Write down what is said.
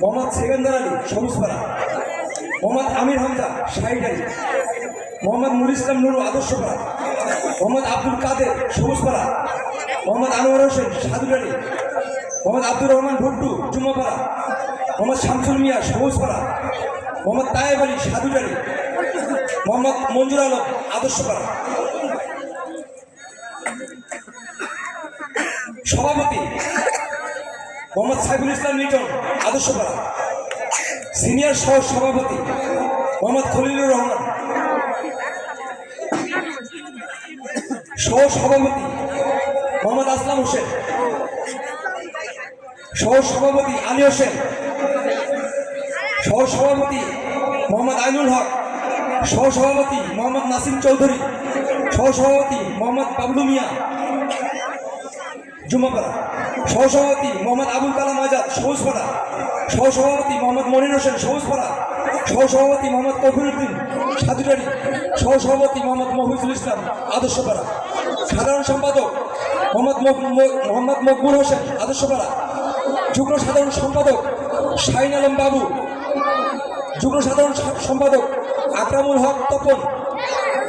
মোহাম্মদ সেকেন্দার আলী, সবুজপাড়া। মোহাম্মদ আমির হামজা শাহিদারি মোহাম্মদ নুর ইসলাম নুরু, আদর্শপাড়া। মোহাম্মদ আব্দুল কাদের, সবুজপাড়া। মোহাম্মদ আনোয়ার হোসেন সাদুরানি মোহাম্মদ আব্দুর রহমান ভুট্টু জুম্মাপাড়া মোহাম্মদ শামসুল মিয়া, সবুজপাড়া। মোহাম্মদ তায়েব আলী সাদুরানি মোহাম্মদ মঞ্জুর আলম, আদর্শপাড়া। সভাপতি মোহাম্মদ সাইফুল ইসলাম লিটন, আদর্শপাড়া। সিনিয়র সহ সভাপতি মোহাম্মদ খলিলুর রহমান। সহ সভাপতি মোহাম্মদ আসলাম হোসেন। সহ সভাপতি আলী হোসেন। সহ সভাপতি মোহাম্মদ আইনুল হক। সহ সভাপতি মোহাম্মদ নাসিম চৌধুরী। সহ সভাপতি মোহাম্মদ বাবলু মিয়া। জুম্মাপাড়া সহসভাপতি মোহাম্মদ আবুল কালাম আজাদ, সবুজপাড়া। সহসভাপতি মোহাম্মদ মনির হোসেন, সবুজপাড়া। সহসভাপতি মোহাম্মদ কফিরুদ্দিন সাদুরানি সহসভাপতি মোহাম্মদ মহিজুল ইসলাম আদর্শপাড়া। সাধারণ সম্পাদক মোহাম্মদ মোহাম্মদ মকবুল হোসেন আদর্শপাড়া। যুগ্ম সাধারণ সম্পাদক শাহিন আলম বাবু। যুগ্ম সাধারণ সম্পাদক আকরামুল হক তপন।